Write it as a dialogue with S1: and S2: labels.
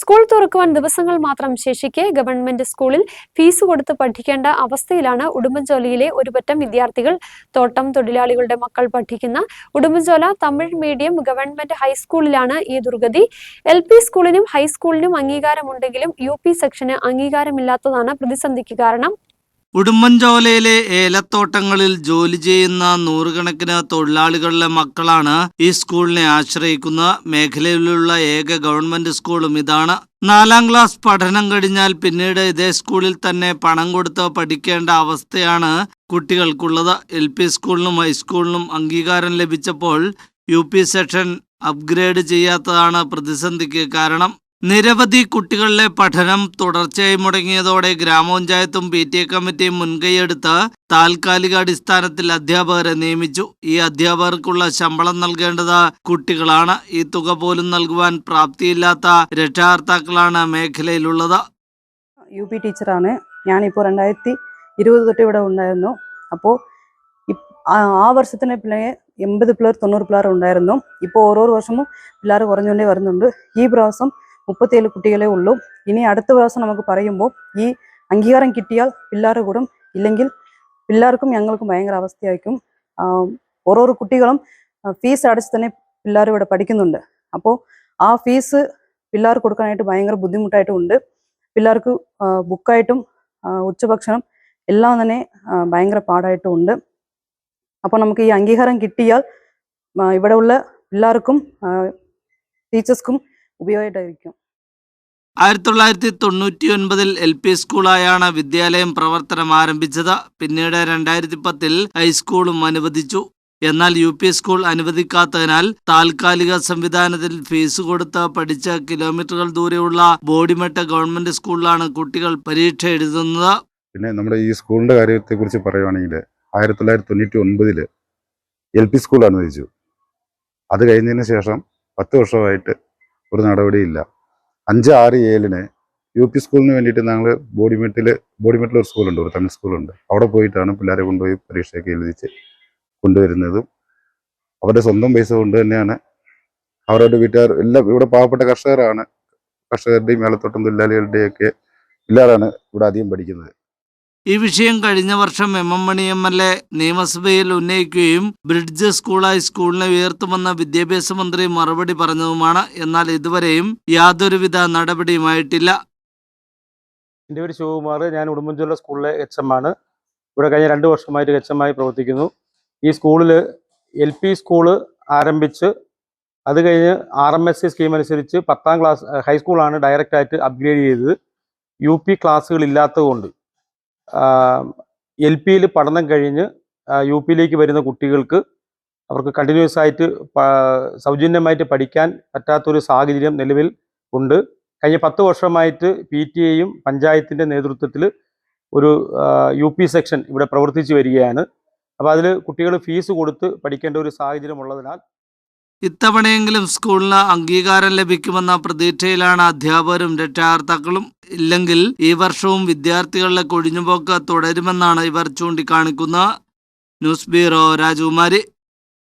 S1: School തുറക്കുവാൻ ദിവസങ്ങൾ മാത്രം ശേഷിക്കെ ഗവൺമെന്റ് സ്കൂളിൽ ഫീസ് കൊടുത്ത് പഠിക്കേണ്ട അവസ്ഥയിലാണ് ഉടുമ്പൻചോലയിലെ ഒരുപറ്റം വിദ്യാർത്ഥികൾ. തോട്ടം തൊഴിലാളികളുടെ മക്കൾ പഠിക്കുന്ന ഉടുമ്പൻചോല തമിഴ് മീഡിയം ഗവൺമെന്റ് ഹൈസ്കൂളിലാണ് ഈ ദുർഗതി. എൽ പി സ്കൂളിനും ഹൈസ്കൂളിനും അംഗീകാരമുണ്ടെങ്കിലും യു പി സെക്ഷന് അംഗീകാരമില്ലാത്തതാണ് പ്രതിസന്ധിക്ക് കാരണം.
S2: ഉടുമ്പൻചോലയിലെ ഏലത്തോട്ടങ്ങളിൽ ജോലി ചെയ്യുന്ന നൂറുകണക്കിന് തൊഴിലാളികളുടെ മക്കളാണ് ഈ സ്കൂളിനെ ആശ്രയിക്കുന്ന. മേഖലയിലുള്ള ഏക ഗവൺമെന്റ് സ്കൂളും ഇതാണ്. നാലാം ക്ലാസ് പഠനം കഴിഞ്ഞാൽ പിന്നീട് ഇതേ സ്കൂളിൽ തന്നെ പണം കൊടുത്ത് പഠിക്കേണ്ട അവസ്ഥയാണ് കുട്ടികൾക്കുള്ളത്. എൽ പി സ്കൂളിനും ഹൈസ്കൂളിനും അംഗീകാരം ലഭിച്ചപ്പോൾ യു പി സെക്ഷൻ അപ്ഗ്രേഡ് ചെയ്യാത്തതാണ് പ്രതിസന്ധിക്ക് കാരണം. നിരവധി കുട്ടികളിലെ പഠനം തുടർച്ചയായി മുടങ്ങിയതോടെ ഗ്രാമപഞ്ചായത്തും പി ടി എ കമ്മിറ്റിയും മുൻകൈയെടുത്ത് താൽക്കാലിക അടിസ്ഥാനത്തിൽ അധ്യാപകരെ നിയമിച്ചു. ഈ അധ്യാപകർക്കുള്ള ശമ്പളം നൽകേണ്ടത് കുട്ടികളാണ്. ഈ തുക പോലും നൽകുവാൻ പ്രാപ്തിയില്ലാത്ത രക്ഷാകർത്താക്കളാണ് മേഖലയിലുള്ളത്.
S3: യു പി ടീച്ചറാണ്. ഞാനിപ്പോൾ രണ്ടായിരത്തി ഇരുപത് തൊട്ട് ഇവിടെ ഉണ്ടായിരുന്നു. അപ്പോൾ ആ വർഷത്തിന് പിള്ളേ എൺപത് പിള്ളേർ തൊണ്ണൂറ് പിള്ളേർ ഉണ്ടായിരുന്നു. ഇപ്പോൾ ഓരോ വർഷവും പിള്ളേർ കുറഞ്ഞുകൊണ്ടേ വരുന്നുണ്ട്. ഈ പ്രാവശ്യം മുപ്പത്തിയേഴ് കുട്ടികളെ ഉള്ളൂ. ഇനി അടുത്ത പ്രാവശ്യം നമുക്ക് പറയുമ്പോൾ ഈ അംഗീകാരം കിട്ടിയാൽ പിള്ളേർ കൂടും ഇല്ലെങ്കിൽ പിള്ളേർക്കും ഞങ്ങൾക്കും ഭയങ്കര അവസ്ഥയായിരിക്കും. ഓരോ കുട്ടികളും ഫീസ് അടച്ച് തന്നെ പിള്ളേർ ഇവിടെ പഠിക്കുന്നുണ്ട്. അപ്പോൾ ആ ഫീസ് പിള്ളേർ കൊടുക്കാനായിട്ട് ഭയങ്കര ബുദ്ധിമുട്ടായിട്ടും ഉണ്ട്. പിള്ളേർക്ക് ബുക്കായിട്ടും ഉച്ചഭക്ഷണം എല്ലാം തന്നെ ഭയങ്കര പാടായിട്ടും ഉണ്ട്. അപ്പോൾ നമുക്ക് ഈ അംഗീകാരം കിട്ടിയാൽ ഇവിടെയുള്ള പിള്ളേർക്കും ടീച്ചേഴ്സ്ക്കും ഉപയോഗമായിട്ടായിരിക്കും.
S2: ആയിരത്തി തൊള്ളായിരത്തി തൊണ്ണൂറ്റി ഒൻപതിൽ എൽ പി സ്കൂളായാണ് വിദ്യാലയം പ്രവർത്തനം ആരംഭിച്ചത്. പിന്നീട് രണ്ടായിരത്തി പത്തിൽ ഹൈസ്കൂളും അനുവദിച്ചു. എന്നാൽ യു പി സ്കൂൾ അനുവദിക്കാത്തതിനാൽ താൽക്കാലിക സംവിധാനത്തിൽ ഫീസ് കൊടുത്ത് പഠിച്ച കിലോമീറ്ററുകൾ ദൂരെയുള്ള ബോഡിമെട്ട ഗവൺമെന്റ് സ്കൂളിലാണ് കുട്ടികൾ പരീക്ഷ എഴുതുന്നത്.
S4: പിന്നെ നമ്മുടെ ഈ സ്കൂളിന്റെ കാര്യത്തെക്കുറിച്ച് പറയുകയാണെങ്കിൽ ആയിരത്തി തൊള്ളായിരത്തി തൊണ്ണൂറ്റി ഒൻപതിൽ എൽ പി സ്കൂൾ അനുവദിച്ചു. അത് കഴിഞ്ഞതിന് ശേഷം പത്ത് വർഷമായിട്ട് ഒരു നടപടിയില്ല. അഞ്ച് ആറ് ഏഴിന് യു പി സ്കൂളിന് വേണ്ടിയിട്ട് ഞങ്ങൾ ബോഡിമെട്ടിൽ ബോഡിമെട്ടിൽ ഒരു സ്കൂളുണ്ട് ഒരു തമിഴ് സ്കൂളുണ്ട്. അവിടെ പോയിട്ടാണ് പിള്ളേരെ കൊണ്ടുപോയി പരീക്ഷയൊക്കെ എഴുതിച്ച് കൊണ്ടുവരുന്നതും. അവരുടെ സ്വന്തം പൈസ കൊണ്ട് തന്നെയാണ് അവരുടെ വീട്ടുകാർ എല്ലാം ഇവിടെ പാവപ്പെട്ട കർഷകരാണ്. കർഷകരുടെയും മേളത്തോട്ടം തൊഴിലാളികളുടെയൊക്കെ പിള്ളേരാണ് ഇവിടെ അധികം പഠിക്കുന്നത്.
S2: ഈ വിഷയം കഴിഞ്ഞ വർഷം M M Mani M L A നിയമസഭയിൽ ഉന്നയിക്കുകയും ബ്രിഡ്ജ് സ്കൂളായി സ്കൂളിനെ ഉയർത്തുമെന്ന വിദ്യാഭ്യാസ മന്ത്രി മറുപടി പറഞ്ഞതുമാണ്. എന്നാൽ ഇതുവരെയും യാതൊരുവിധ നടപടിയുമായിട്ടില്ല.
S5: എന്റെ പേര് ശിവകുമാർ. ഞാൻ ഉടുമ്പൻചോല സ്കൂളിലെ എച്ച് എം ആണ് ഇവിടെ കഴിഞ്ഞ രണ്ട് വർഷമായിട്ട് എച്ച് എം ആയി പ്രവർത്തിക്കുന്നു. ഈ സ്കൂളിൽ എൽ പി സ്കൂൾ ആരംഭിച്ച് അത് കഴിഞ്ഞ് R M S C scheme അനുസരിച്ച് പത്താം ക്ലാസ് ഹൈസ്കൂളാണ് ഡയറക്റ്റായിട്ട് അപ്ഗ്രേഡ് ചെയ്തത്. യു പി ക്ലാസ്സുകൾ ഇല്ലാത്തതുകൊണ്ട് എൽ പിയിൽ പഠനം കഴിഞ്ഞ് യു പിയിലേക്ക് വരുന്ന കുട്ടികൾക്ക് അവർക്ക് കണ്ടിന്യൂസ് ആയിട്ട് സൗജന്യമായിട്ട് പഠിക്കാൻ പറ്റാത്തൊരു സാഹചര്യം നിലവിൽ ഉണ്ട്. കഴിഞ്ഞ പത്ത് വർഷമായിട്ട് പി ടി എയും പഞ്ചായത്തിന്റെ നേതൃത്വത്തിൽ ഒരു യു പി സെക്ഷൻ ഇവിടെ പ്രവർത്തിച്ചു വരികയാണ്. അപ്പോൾ അതിൽ കുട്ടികൾ ഫീസ് കൊടുത്ത് പഠിക്കേണ്ട ഒരു സാഹചര്യം ഉള്ളതിനാൽ
S2: ഇത്തവണയെങ്കിലും സ്കൂളിന് അംഗീകാരം ലഭിക്കുമെന്ന പ്രതീക്ഷയിലാണ് അധ്യാപകരും രക്ഷകർത്താക്കളും ഇല്ലെങ്കിൽ ഈ വർഷവും വിദ്യാർത്ഥികളുടെ കൊഴിഞ്ഞുപോക്ക് തുടരുമെന്നാണ് ഇവർ ചൂണ്ടിക്കാണിക്കുന്നത് ന്യൂസ് ബ്യൂറോ രാജകുമാരി.